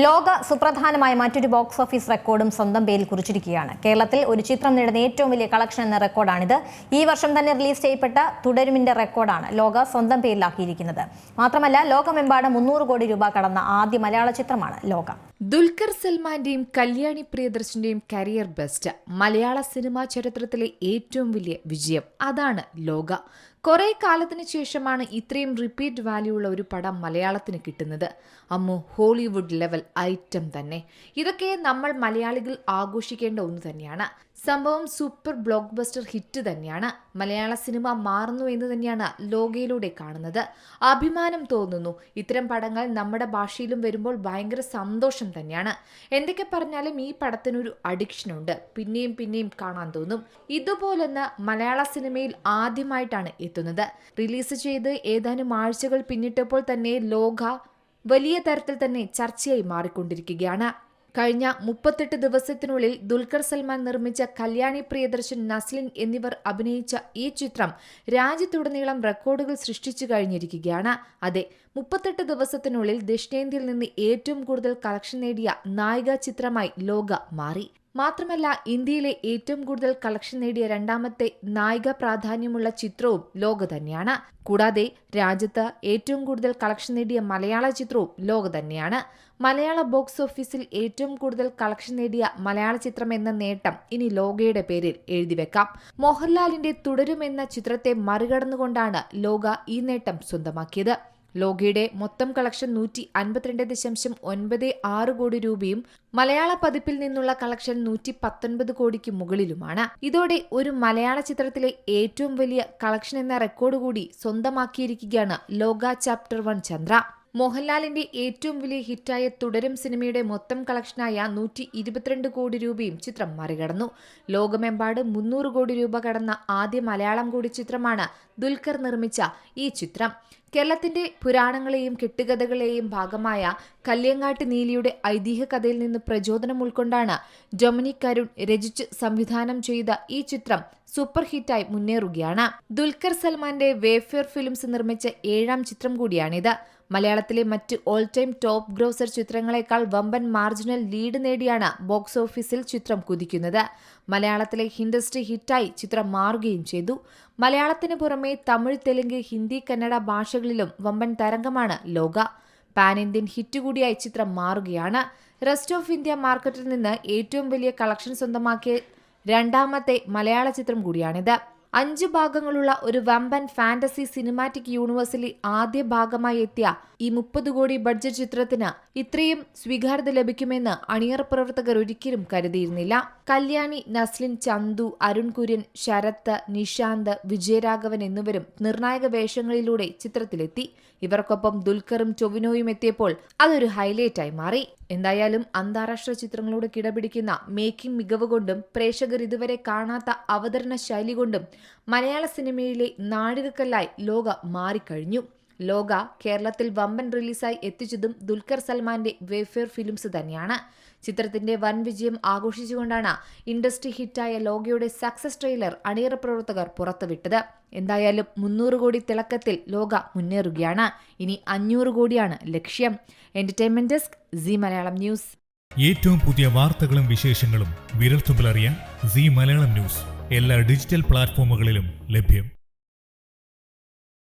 ലോക സുപ്രധാനമായ മറ്റൊരു ബോക്സ് ഓഫീസ് റെക്കോർഡും സ്വന്തം പേരിൽ കുറിച്ചിരിക്കുകയാണ്. കേരളത്തിൽ ഒരു ചിത്രം നേടുന്ന ഏറ്റവും വലിയ കളക്ഷൻ എന്ന റെക്കോർഡാണിത്. ഈ വർഷം തന്നെ റിലീസ് ചെയ്യപ്പെട്ട തുടരുമിന്റെ റെക്കോർഡാണ് ലോക സ്വന്തം പേരിലാക്കിയിരിക്കുന്നത്. മാത്രമല്ല ലോകമെമ്പാടും മുന്നൂറ് കോടി രൂപ കടന്ന ആദ്യ മലയാള ചിത്രമാണ് ലോക. ദുൽഖർ സൽമാന്റെയും കല്യാണി പ്രിയദർശന്റെയും കരിയർ ബെസ്റ്റ് മലയാള സിനിമാ ചരിത്രത്തിലെ ഏറ്റവും വലിയ വിജയം. അതാണ് ലോക. കുറെ കാലത്തിന് ശേഷമാണ് ഇത്രയും റിപ്പീറ്റ് വാല്യൂ ഉള്ള ഒരു പടം മലയാളത്തിന് കിട്ടുന്നത്. അമ്മു ഹോളിവുഡ് ലെവൽ ഐറ്റം തന്നെ. ഇതൊക്കെ നമ്മൾ മലയാളികൾ ആഘോഷിക്കേണ്ട ഒന്ന് തന്നെയാണ്. സംഭവം സൂപ്പർ ബ്ലോക്ക് ബസ്റ്റർ ഹിറ്റ് തന്നെയാണ്. മലയാള സിനിമ മാറുന്നു എന്ന് തന്നെയാണ് ലോകയിലൂടെ കാണുന്നത്. അഭിമാനം തോന്നുന്നു. ഇത്തരം പടങ്ങൾ നമ്മുടെ ഭാഷയിലും വരുമ്പോൾ ഭയങ്കര സന്തോഷം തന്നെയാണ്. എന്തൊക്കെ പറഞ്ഞാലും ഈ പടത്തിനൊരു അഡിക്ഷൻ ഉണ്ട്. പിന്നെയും പിന്നെയും കാണാൻ തോന്നും. ഇതുപോലൊന്ന് മലയാള സിനിമയിൽ ആദ്യമായിട്ടാണ് എത്തുന്നത്. റിലീസ് ചെയ്ത് ഏതാനും ആഴ്ചകൾ പിന്നിട്ടപ്പോൾ തന്നെ ലോക വലിയ തരത്തിൽ തന്നെ ചർച്ചയായി മാറിക്കൊണ്ടിരിക്കുകയാണ്. കഴിഞ്ഞ മുപ്പത്തെട്ട് ദിവസത്തിനുള്ളിൽ ദുൽഖർ സൽമാൻ നിർമ്മിച്ച കല്യാണി പ്രിയദർശൻ നസ്ലിൻ എന്നിവർ അഭിനയിച്ച ഈ ചിത്രം രാജ്യത്തുടനീളം റെക്കോർഡുകൾ സൃഷ്ടിച്ചു കഴിഞ്ഞിരിക്കുകയാണ്. അതെ മുപ്പത്തെട്ട് ദിവസത്തിനുള്ളിൽ ദക്ഷിണേന്ത്യയിൽ നിന്ന് ഏറ്റവും കൂടുതൽ കളക്ഷൻ നേടിയ നായിക ചിത്രമായി ലോക മാറി. മാത്രമല്ല ഇന്ത്യയിലെ ഏറ്റവും കൂടുതൽ കളക്ഷൻ നേടിയ രണ്ടാമത്തെ നായിക പ്രാധാന്യമുള്ള ചിത്രവും ലോക തന്നെയാണ്. കൂടാതെ രാജ്യത്ത് ഏറ്റവും കൂടുതൽ കളക്ഷൻ നേടിയ മലയാള ചിത്രവും ലോക തന്നെയാണ്. മലയാള ബോക്സ് ഓഫീസിൽ ഏറ്റവും കൂടുതൽ കളക്ഷൻ നേടിയ മലയാള ചിത്രം എന്ന നേട്ടം ഇനി ലോകയുടെ പേരിൽ എഴുതിവെക്കാം മോഹൻലാലിന്റെ തുടരുമെന്ന ചിത്രത്തെ മറികടന്നുകൊണ്ടാണ് ലോക ഈ നേട്ടം സ്വന്തമാക്കിയത്. ലോകയുടെ മൊത്തം കളക്ഷൻ നൂറ്റി അൻപത്തിരണ്ട് ദശാംശം ഒൻപത് ആറ് കോടി രൂപയും മലയാള പതിപ്പിൽ നിന്നുള്ള കളക്ഷൻ നൂറ്റി പത്തൊൻപത് കോടിക്ക് മുകളിലുമാണ്. ഇതോടെ ഒരു മലയാള ചിത്രത്തിലെ ഏറ്റവും വലിയ കളക്ഷൻ എന്ന റെക്കോർഡ് കൂടി സ്വന്തമാക്കിയിരിക്കുകയാണ് ലോക ചാപ്റ്റർ വൺ ചന്ദ്ര. മോഹൻലാലിന്റെ ഏറ്റവും വലിയ ഹിറ്റായ തുടരും സിനിമയുടെ മൊത്തം കളക്ഷനായ നൂറ്റി ഇരുപത്തിരണ്ട് കോടി രൂപയും ചിത്രം മറികടന്നു. ലോകമെമ്പാട് മുന്നൂറ് കോടി രൂപ കടന്ന ആദ്യ മലയാളം കൂടി ചിത്രമാണ് ദുൽഖർ നിർമ്മിച്ച ഈ ചിത്രം. കേരളത്തിന്റെ പുരാണങ്ങളെയും കെട്ടുകഥകളെയും ഭാഗമായ കല്യങ്ങാട്ട് നീലിയുടെ ഐതിഹ്യ കഥയിൽ നിന്ന് പ്രചോദനം ഉൾക്കൊണ്ടാണ് ഡൊമിനിക് കരുൺ രചിച്ച് സംവിധാനം ചെയ്ത ഈ ചിത്രം സൂപ്പർ ഹിറ്റായി മുന്നേറുകയാണ്. ദുൽഖർ സൽമാന്റെ വേഫെയർ ഫിലിംസ് നിർമ്മിച്ച ഏഴാം ചിത്രം കൂടിയാണിത്. മലയാളത്തിലെ മറ്റ് ഓൾ ടൈം ടോപ്പ് ഗ്രോസർ ചിത്രങ്ങളെക്കാൾ വമ്പൻ മാർജിനൽ ലീഡ് നേടിയാണ് ബോക്സ് ഓഫീസിൽ ചിത്രം കുതിക്കുന്നത്. മലയാളത്തിലെ ഇൻഡസ്ട്രി ഹിറ്റായി ചിത്രം മാറുകയും ചെയ്തു. മലയാളത്തിന് പുറമെ തമിഴ് തെലുങ്ക് ഹിന്ദി കന്നഡ ഭാഷകളിലും വമ്പൻ തരംഗമാണ് ലോക. പാൻ ഇന്ത്യൻ ഹിറ്റ് കൂടിയായി ചിത്രം മാറുകയാണ്. റെസ്റ്റ് ഓഫ് ഇന്ത്യ മാർക്കറ്റിൽ നിന്ന് ഏറ്റവും വലിയ കളക്ഷൻ സ്വന്തമാക്കിയ രണ്ടാമത്തെ മലയാള ചിത്രം കൂടിയാണിത്. അഞ്ച് ഭാഗങ്ങളുള്ള ഒരു വമ്പൻ ഫാന്റസി സിനിമാറ്റിക് യൂണിവേഴ്സിലെ ആദ്യ ഭാഗമായി എത്തിയ ഈ മുപ്പത് കോടി ബഡ്ജറ്റ് ചിത്രത്തിന് ഇത്രയും സ്വീകാര്യത ലഭിക്കുമെന്ന് അണിയർ പ്രവർത്തകർ ഒരിക്കലും കരുതിയിരുന്നില്ല. കല്യാണി നസ്ലിൻ ചന്തു അരുൺ കുര്യൻ ശരത്ത് നിഷാന്ത് വിജയരാഘവൻ എന്നിവരും നിർണായക വേഷങ്ങളിലൂടെ ചിത്രത്തിലെത്തി. ഇവർക്കൊപ്പം ദുൽഖറും ടൊവിനോയും എത്തിയപ്പോൾ അതൊരു ഹൈലൈറ്റായി മാറി. എന്തായാലും അന്താരാഷ്ട്ര ചിത്രങ്ങളോട് കിടപിടിക്കുന്ന മേക്കിംഗ് മികവ് കൊണ്ടും പ്രേക്ഷകർ ഇതുവരെ കാണാത്ത അവതരണ ശൈലി കൊണ്ടും മലയാള സിനിമയിലെ നാഴികക്കല്ലായി ലോക മാറിക്കഴിഞ്ഞു. ലോക കേരളത്തിൽ വമ്പൻ റിലീസായി എത്തിച്ചതും ദുൽഖർ സൽമാന്റെ വേഫെയർ ഫിലിംസ് തന്നെയാണ്. ചിത്രത്തിന്റെ വൻ വിജയം ആഘോഷിച്ചുകൊണ്ടാണ് ഇൻഡസ്ട്രി ഹിറ്റായ ലോകയുടെ സക്സസ് ട്രെയിലർ അണിയറ പ്രവർത്തകർ പുറത്തുവിട്ടത്. എന്തായാലും മുന്നൂറ് കോടി തിളക്കത്തിൽ ലോക മുന്നേറുകയാണ്. ഇനി അഞ്ഞൂറ് കോടിയാണ് ലക്ഷ്യം. Entertainment desk Zee Malayalam news. ഏറ്റവും പുതിയ വാർത്തകളും വിശേഷങ്ങളും വിരൽത്തുമ്പിലറിയാൻ സി മലയാളം ന്യൂസ്. എല്ലാ ഡിജിറ്റൽ പ്ലാറ്റ്ഫോമുകളിലും ലഭ്യം.